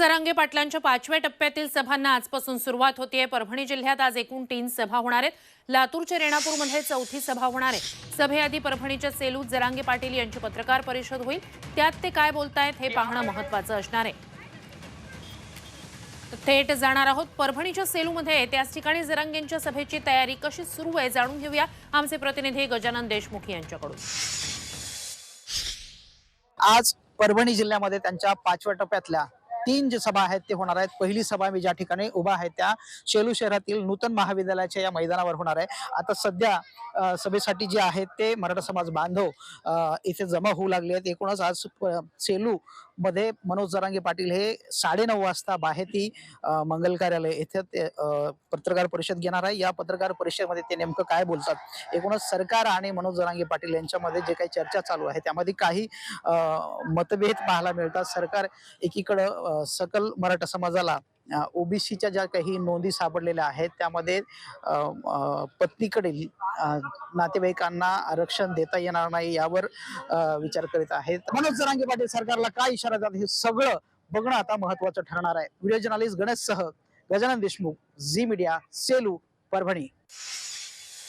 जरांगे पाटलांच्या पाचव्या टप्प्यातील सभांना आजपासून सुरुवात होतीये. परभणी जिल्ह्यात आज एकूण तीन सभा होणार आहेत. लातूरच्या रेणापूरमध्ये चौथी सभा होणार आहे. सभेआधी परभणीच्या सेलूत जरांगे पाटील यांची पत्रकार परिषद होईल. त्यात ते काय बोलतायत हे पाहणं महत्वाचं असणार आहे. थेट जाणार आहोत. परभणीच्या सेलूमध्ये त्याच ठिकाणी जरांगेंच्या सभेची तयारी कशी सुरू आहे जाणून घेऊया आमचे प्रतिनिधी गजानन देशमुख यांच्याकडून. आज परभणी जिल्ह्यामध्ये त्यांच्या पाचव्या टप्प्यातल्या तीन जे सभा आहेत ते होणार आहेत. पहिली सभा मी ज्या ठिकाणी उभा आहे त्या शेलू शहरातील नूतन महाविद्यालयाच्या या मैदानावर होणार आहे. आता सध्या सभेसाठी जे आहेत ते मराठा समाज बांधव इथे जमा होऊ लागले आहेत. एकूणच आज सेलू मध्ये मनोज जरांगे पाटील हे साडेनऊ वाजता बाहेती मंगल कार्यालय येथे ते पत्रकार परिषद घेणार आहे. या पत्रकार परिषदेमध्ये ते नेमकं काय बोलतात? एकूणच सरकार आणि मनोज जरांगे पाटील यांच्यामध्ये जे काही चर्चा चालू आहे त्यामध्ये काही मतभेद पाहायला मिळतात. सरकार एकीकडं सकल मराठा समाजाला ओबीसीच्या ज्या काही नोंदी सापडलेल्या आहेत त्यामध्ये पत्नीकडील नातेवाईकांना आरक्षण देता येणार नाही यावर विचार करीत आहेत. मनोज जरांगे पाटील सरकारला काय इशारा जात हे सगळं बघणं आता महत्वाचं ठरणार आहे. व्हिडिओ जर्नालिस्ट गणेश सह गजानन देशमुख झी मीडिया सेलू परभणी.